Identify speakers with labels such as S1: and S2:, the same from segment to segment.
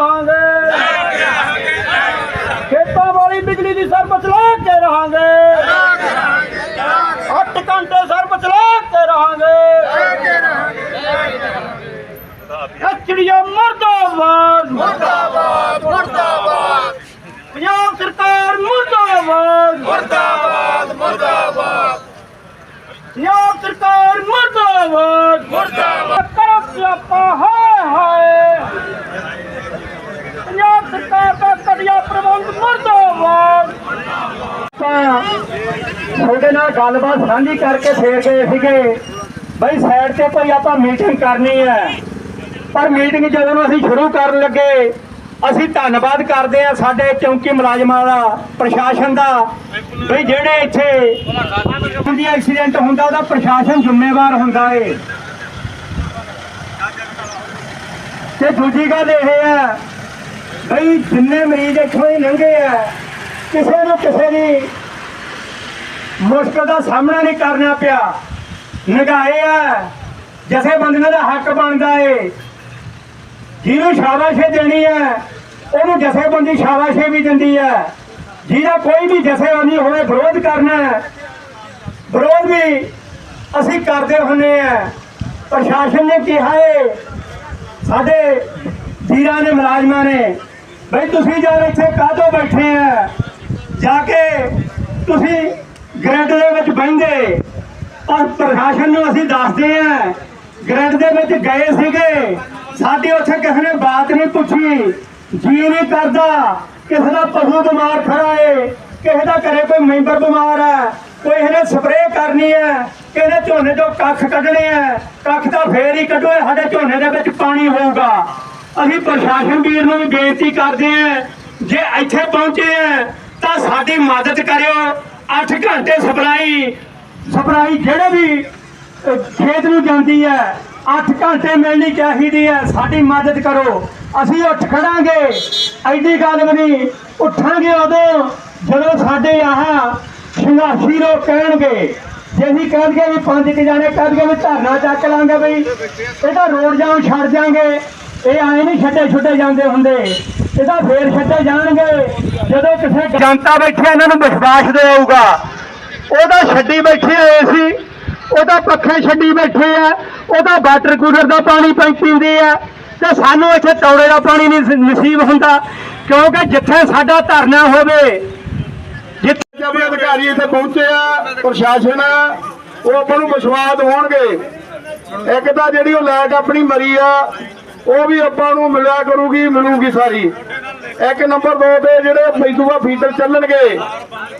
S1: ਰਹਾਂਗੇ। ਖੇਤਾਂ ਵਾਲੀ ਬਿਜਲੀ ਦੀ ਸਰਬਤ ਲਾ ਕੇ
S2: ਰਹਾਂਗੇ। 8 ਘੰਟੇ ਸਰਬਤ ਲਾ ਕੇ ਰਹਾਂਗੇ। ਅਚੜੀਆਂ ਮਰਦਾਬਾਦ। ਮਰਦਾਬਾਦ ਮਰਦਾਬਾਦ।
S1: ਪੰਜਾਬ ਸਰਕਾਰ ਮਰਦਾਬਾਦ। ਮਰਦਾਬਾਦ ਮਰਦਾਬਾਦ।
S3: ਪੰਜਾਬ ਸਰਕਾਰ ਮਰਦਾਬਾਦ। ਗੱਲਬਾਤ ਸਾਂਝੀ ਕਰਕੇ ਫੇਰ ਗਏ ਸੀਗੇ। ਬਈ ਸਾਈਡ ਤੇ ਭਾਈ ਆਪਾਂ ਮੀਟਿੰਗ ਕਰਨੀ ਹੈ। ਪਰ ਮੀਟਿੰਗ ਜਦੋਂ ਅਸੀਂ ਸ਼ੁਰੂ ਕਰਨ ਲੱਗੇ, ਅਸੀਂ ਧੰਨਵਾਦ ਕਰਦੇ ਆ ਸਾਡੇ ਚੌਂਕੀ ਮੁਲਾਜ਼ਮਾਂ ਦਾ, ਪ੍ਰਸ਼ਾਸਨ ਦਾ। ਵੀ ਜਿਹੜੇ ਇੱਥੇ ਹੁੰਦੀ ਐਕਸੀਡੈਂਟ ਹੁੰਦਾ, ਉਹਦਾ ਪ੍ਰਸ਼ਾਸਨ ਜ਼ਿੰਮੇਵਾਰ ਹੁੰਦਾ ਏ। ਤੇ ਦੂਜੀ ਗੱਲ ਇਹ ਹੈ, ਬਈ ਜਿੰਨੇ ਮਰੀਜ਼ ਇੱਥੋਂ ਹੀ ਲੰਘੇ ਆ ਕਿਸੇ ਨੂੰ ਕਿਸੇ ਦੀ ਮੁਸ਼ਕਲ ਦਾ ਸਾਹਮਣਾ ਨਹੀਂ ਕਰਨਾ ਪਿਆ। ਨਗਾਏ ਆ ਜਥੇਬੰਦੀਆਂ ਦਾ ਹੱਕ ਬਣਦਾ ਏ। ਜਿਹਨੂੰ ਸ਼ਾਬਾਸ਼ੇ ਦੇਣੀ ਹੈ ਉਹਨੂੰ ਜਥੇਬੰਦੀ ਸ਼ਾਬਾਸ਼ੇ ਵੀ ਦਿੰਦੀ ਹੈ ਜਿਹਦਾ ਕੋਈ ਵੀ ਜਥੇਬੰਦੀ ਹੋਵੇ, ਵਿਰੋਧ ਕਰਨਾ ਵਿਰੋਧ ਵੀ ਅਸੀਂ ਕਰਦੇ ਹੁੰਨੇ ਆ। ਪ੍ਰਸ਼ਾਸਨ ਨੇ ਕਿਹਾ ਏ, ਸਾਡੇ ਵੀਰਾਂ ਨੇ, ਮੁਲਾਜ਼ਮਾਂ ਨੇ, ਬਈ ਤੁਸੀਂ ਜਦ ਇੱਥੇ ਕਾਹਤੋਂ ਬੈਠੇ ਆ? ਜਾ ਕੇ ਤੁਸੀਂ ਗ੍ਰਿਡ ਦੇ ਵਿੱਚ ਬਹਿੰਦੇ। ਔਰ ਪ੍ਰਸ਼ਾਸਨ ਨੂੰ ਅਸੀਂ ਦੱਸਦੇ ਆ ਗ੍ਰਿਡ ਦੇ ਵਿੱਚ ਗਏ ਸੀਗੇ। ਸਾਡੀ ਉੱਥੇ ਕਿਸੇ ਨੇ ਬਾਤ ਨਹੀਂ ਪੁੱਛੀ। ਜੀ ਨਹੀਂ ਕਰਦਾ। ਕਿਸੇ ਦਾ ਪਸ਼ੂ ਬਿਮਾਰ ਖੜਾ ਏ। ਕਿਸੇ ਦਾ ਘਰੇ ਕੋਈ ਮੈਂਬਰ ਬਿਮਾਰ ਹੈ। ਕੋਈ ਇਹਨੇ ਸਪਰੇਅ ਕਰਨੀ ਹੈ। ਕਿਸੇ ਝੋਨੇ ਤੋਂ ਕੱਖ ਕੱਢਣੇ ਆ ਕੱਖ ਤਾਂ ਫੇਰ ਹੀ ਕੱਢੋ ਸਾਡੇ ਝੋਨੇ ਦੇ ਵਿੱਚ ਪਾਣੀ ਹੋਊਗਾ। ਅਸੀਂ ਪ੍ਰਸ਼ਾਸਨ ਵੀਰ ਨੂੰ ਵੀ ਬੇਨਤੀ ਕਰਦੇ ਹਾਂ, ਜੇ ਇੱਥੇ ਪਹੁੰਚੇ ਆ ਤਾਂ ਸਾਡੀ ਮਦਦ ਕਰਿਓ। 8 ਘੰਟੇ ਸਪਲਾਈ। ਸਪਲਾਈ ਜਿਹੜੇ ਵੀ ਖੇਤ ਨੂੰ ਜਾਂਦੀ ਹੈ 8 ਘੰਟੇ ਮਿਲਣੀ ਚਾਹੀਦੀ ਹੈ, ਸਾਡੀ ਮਦਦ ਕਰੋ। ਅਸੀਂ ਉੱਠ ਖੜਾਂਗੇ। ਐਡੀ ਗੱਲ ਵੀ ਨਹੀਂ। ਉੱਠਾਂਗੇ ਉਦੋਂ ਜਦੋਂ ਸਾਡੇ ਆਹ ਸੰਘਰਸ਼ੀ ਲੋਕ ਕਹਿਣਗੇ। ਜੇ ਅਸੀਂ ਕਹਿਣਗੇ ਵੀ ਪੰਜ ਕਿ ਜਾਣੇ ਕਹਿਣਗੇ ਵੀ ਧਰਨਾ ਚੱਕ ਲਾਂਗੇ ਬਈ ਇਹਦਾ ਰੋਡ ਜਾਮ ਛੱਡ ਜਾਾਂਗੇ ਇਹ ਆਏ ਨਹੀਂ ਛੱਡੇ ਛੁੱਟੇ ਜਾਂਦੇ ਹੁੰਦੇ। ਇਹਦਾ ਫੇਰ ਛੱਡੇ ਜਾਣਗੇ ਜਦੋਂ ਕਿਸੇ ਜਨਤਾ ਬੈਠੀ ਇਹਨਾਂ ਨੂੰ ਵਿਸ਼ਵਾਸ ਦਿਵਾਊਗਾ ਉਹਦਾ ਛੱਡੀ ਬੈਠੇ ਹੋਏ ਸੀ ਉਹਦਾ ਪੱਖੇ ਛੱਡੀ ਬੈਠੇ ਆ ਉਹਦਾ ਵਾਟਰ ਕੂਲਰ ਦਾ ਪਾਣੀ ਪੀ- ਪੀਂਦੇ ਆ ਤੇ ਸਾਨੂੰ ਇੱਥੇ ਤੌੜੇ ਦਾ ਪਾਣੀ ਨਹੀਂ ਨਸੀਬ ਹੁੰਦਾ ਕਿਉਂਕਿ ਜਿੱਥੇ ਸਾਡਾ ਧਰਨਾ ਹੋਵੇ ਜਿੱਥੇ
S4: ਵੀ ਅਧਿਕਾਰੀ ਇੱਥੇ ਪਹੁੰਚੇ ਆ ਪ੍ਰਸ਼ਾਸਨ ਆ, ਉਹ ਆਪਾਂ ਨੂੰ ਵਿਸ਼ਵਾਸ ਦਿਵਾਉਣਗੇ। ਇੱਕ ਤਾਂ ਜਿਹੜੀ ਉਹ ਲਾਈਟ ਆਪਣੀ ਮਰੀ ਆ ਉਹ ਵੀ ਆਪਾਂ ਨੂੰ ਮਿਲਿਆ ਕਰੂਗੀ, ਮਿਲੂਗੀ ਸਾਰੀ। ਇੱਕ ਨੰਬਰ ਦੋ ਤੇ ਜਿਹੜੇ ਮਜ਼ਦੂਰਾ ਫੀਡਰ ਚੱਲਣਗੇ,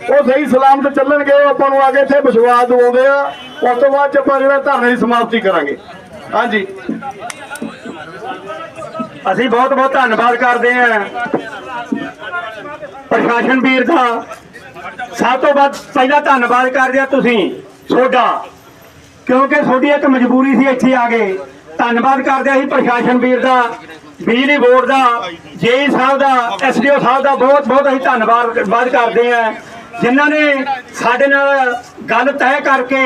S4: ਉਹ ਸਹੀ ਸਲਾਮਤ ਚੱਲਣਗੇ, ਉਹ ਆਪਾਂ ਨੂੰ ਆ ਕੇ ਇੱਥੇ ਵਿਸ਼ਵਾਸ ਦਿਵਾਉਂਦੇ ਆ। ਉਸ ਤੋਂ ਬਾਅਦ ਚ ਆਪਾਂ ਜਿਹੜਾ ਧਰਨੇ ਦੀ ਸਮਾਪਤੀ ਕਰਾਂਗੇ। ਹਾਂਜੀ।
S3: ਅਸੀਂ ਬਹੁਤ ਬਹੁਤ ਧੰਨਵਾਦ ਕਰਦੇ ਹਾਂ ਪ੍ਰਸ਼ਾਸਨ ਵੀਰ ਦਾ। ਸਭ ਤੋਂ ਵੱਧ ਪਹਿਲਾਂ ਧੰਨਵਾਦ ਕਰਦੇ ਆ ਤੁਸੀਂ ਤੁਹਾਡਾ ਕਿਉਂਕਿ ਤੁਹਾਡੀ ਇੱਕ ਮਜਬੂਰੀ ਸੀ, ਇੱਥੇ ਆ ਗਏ ਧੰਨਵਾਦ ਕਰਦੇ ਆ ਅਸੀਂ ਪ੍ਰਸ਼ਾਸਨ ਵੀਰ ਦਾ ਬਿਜਲੀ ਬੋਰਡ ਦਾ ਜੇਈ ਸਾਹਿਬ ਦਾ ਐਸਡੀਓ ਸਾਹਿਬ ਦਾ ਬਹੁਤ ਬਹੁਤ ਅਸੀਂ ਧੰਨਵਾਦ ਕਰਦੇ ਹਾਂ। ਜਿਨ੍ਹਾਂ ਨੇ ਸਾਡੇ ਨਾਲ ਗੱਲ ਤੈਅ ਕਰਕੇ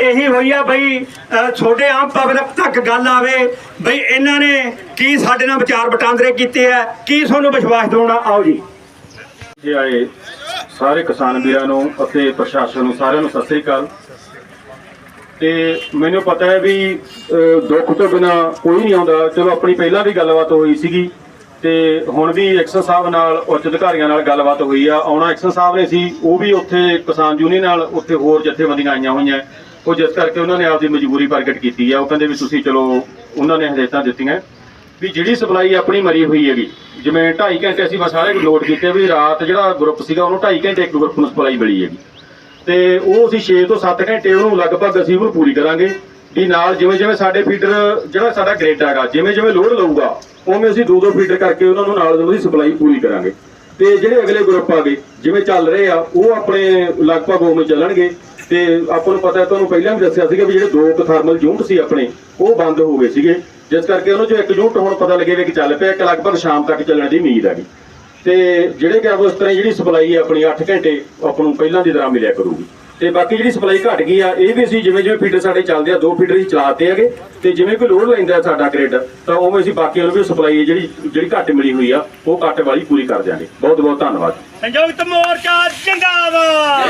S3: ਇਹੀ ਹੋਈ ਆ ਬਈ ਅ, ਛੋਟੇ ਆਮ ਪਬਲਿਕ ਤੱਕ ਗੱਲ ਆਵੇ ਬਈ ਇਹਨਾਂ ਨੇ ਕੀ ਸਾਡੇ ਨਾਲ ਵਿਚਾਰ ਵਟਾਂਦਰੇ ਕੀਤੇ ਆ ਕੀ ਤੁਹਾਨੂੰ ਵਿਸ਼ਵਾਸ ਦਿਵਾਉਣਾ? ਆਓ ਜੀ।
S4: ਇੱਥੇ ਆਏ ਸਾਰੇ ਕਿਸਾਨ ਵੀਰਾਂ ਨੂੰ ਅਤੇ ਪ੍ਰਸ਼ਾਸਨ ਨੂੰ ਸਾਰਿਆਂ ਨੂੰ ਸਤਿ ਸ੍ਰੀ ਅਕਾਲ। ਤੇ ਮੈਨੂੰ ਪਤਾ ਹੈ ਵੀ ਦੁੱਖ ਤੋਂ ਬਿਨਾ ਕੋਈ ਨਹੀਂ ਆਉਂਦਾ। ਚਲੋ, ਆਪਣੀ ਪਹਿਲਾਂ ਵੀ ਗੱਲਬਾਤ ਹੋਈ ਸੀਗੀ ਤੇ ਹੁਣ ਵੀ ਐਕਸ਼ਨ ਸਾਹਿਬ ਨਾਲ, ਉੱਚ ਅਧਿਕਾਰੀਆਂ ਨਾਲ ਗੱਲਬਾਤ ਹੋਈ ਆ। ਆਉਣਾ ਐਕਸ਼ਨ ਸਾਹਿਬ ਨੇ ਸੀ, ਉਹ ਵੀ ਉੱਥੇ ਕਿਸਾਨ ਯੂਨੀਅਨ ਨਾਲ ਉੱਥੇ ਹੋਰ ਜਥੇਬੰਦੀਆਂ ਆਈਆਂ ਹੋਈਆਂ। ਉਹ ਜਿਸ ਕਰਕੇ ਉਹਨਾਂ ਨੇ ਆਪਦੀ ਮਜਬੂਰੀ ਪ੍ਰਗਟ ਕੀਤੀ ਆ। ਉਹ ਕਹਿੰਦੇ ਵੀ ਤੁਸੀਂ ਚਲੋ, ਉਹਨਾਂ ਨੇ ਹਦਾਇਤਾਂ ਦਿੱਤੀਆਂ। ਵੀ ਜਿਹੜੀ ਸਪਲਾਈ ਆਪਣੀ ਮਰੀ ਹੋਈ ਹੈਗੀ, ਜਿਵੇਂ 2.5 ਘੰਟੇ ਅਸੀਂ ਬਸ ਸਾਰੇ ਨੋਟ ਕੀਤੇ ਵੀ ਰਾਤ ਜਿਹੜਾ ਗਰੁੱਪ ਸੀਗਾ, ਉਹਨੂੰ 2.5 ਘੰਟੇ ਇੱਕ ਗਰੁੱਪ ਨੂੰ ਸਪਲਾਈ ਮਿਲੀ ਹੈਗੀ। ਤੇ ਉਹ ਅਸੀਂ 6 ਤੋਂ 7 ਘੰਟੇ ਉਹਨੂੰ ਲਗਭਗ ਅਸੀਂ ਉਹਨੂੰ ਪੂਰੀ ਕਰਾਂਗੇ ਵੀ ਨਾਲ ਜਿਵੇਂ ਜਿਵੇਂ ਸਾਡੇ ਫੀਡਰ ਜਿਹੜਾ ਸਾਡਾ ਗ੍ਰੇਡ ਹੈਗਾ, ਜਿਵੇਂ ਜਿਵੇਂ ਲੋਡ ਲਊਗਾ, ਉਵੇਂ ਅਸੀਂ ਦੋ ਦੋ ਫੀਡਰ ਕਰਕੇ ਉਹਨਾਂ ਨੂੰ ਨਾਲ ਉਹਦੀ ਸਪਲਾਈ ਪੂਰੀ ਕਰਾਂਗੇ। ਤੇ ਜਿਹੜੇ ਅਗਲੇ ਗਰੁੱਪ ਆ ਗਏ, ਜਿਵੇਂ ਚੱਲ ਰਹੇ ਆ, ਉਹ ਆਪਣੇ ਲਗਭਗ ਉਵੇਂ ਚੱਲਣਗੇ। ਤੇ ਆਪਾਂ ਨੂੰ ਪਤਾ, ਤੁਹਾਨੂੰ ਪਹਿਲਾਂ ਵੀ ਦੱਸਿਆ ਸੀਗਾ ਵੀ ਜਿਹੜੇ ਦੋ ਕੁ ਥਰਮਲ ਯੂਨਿਟ ਸੀ ਆਪਣੇ, ਉਹ ਬੰਦ ਹੋ ਗਏ ਸੀਗੇ। ਜਿਸ ਕਰਕੇ ਉਹਨਾਂ ਚੋਂ ਇੱਕ ਯੂਨਿਟ ਹੁਣ ਪਤਾ ਲੱਗੇ ਕਿ ਚੱਲ ਪਿਆ, ਇੱਕ ਲਗਭਗ ਸ਼ਾਮ ਤੱਕ ਚੱਲਣ ਦੀ ਉਮੀਦ ਹੈਗੀ। ਤੇ ਜਿਹੜੇ ਕਿ ਉਸ ਤਰ੍ਹਾਂ ਜਿਹੜੀ ਸਪਲਾਈ ਹੈ ਆਪਣੀ 8 ਘੰਟੇ ਆਪਾਂ ਨੂੰ ਪਹਿਲਾਂ ਦੀ ਤਰ੍ਹਾਂ ਮਿਲਿਆ ਕਰੂਗੀ। ਤੇ ਬਾਕੀ ਜਿਹੜੀ ਸਪਲਾਈ ਘਟ ਗਈ ਆ, ਇਹ ਵੀ ਅਸੀਂ ਜਿਵੇਂ ਜਿਵੇਂ ਫੀਡਰ ਸਾਡੇ ਚੱਲਦੇ ਆ, ਦੋ ਫੀਡਰ ਅਸੀਂ ਚਲਾਤੇ ਹੈਗੇ, ਤੇ ਜਿਵੇਂ ਕੋਈ ਲੋਡ ਲੈਂਦਾ ਸਾਡਾ ਗ੍ਰਿਡ ਤਾਂ ਉਵੇਂ ਅਸੀਂ ਬਾਕੀਆਂ ਨੂੰ ਵੀ ਸਪਲਾਈ ਜਿਹੜੀ ਜਿਹੜੀ ਘੱਟ ਮਿਲੀ ਹੋਈ ਆ, ਉਹ ਘੱਟ ਵਾਲੀ ਪੂਰੀ ਕਰ ਦਿਆਂਗੇ। ਬਹੁਤ ਬਹੁਤ ਧੰਨਵਾਦ।
S1: ਸੰਯੁਕਤ ਮੋਰਚਾ ਜਿੰਦਾਬਾਦ!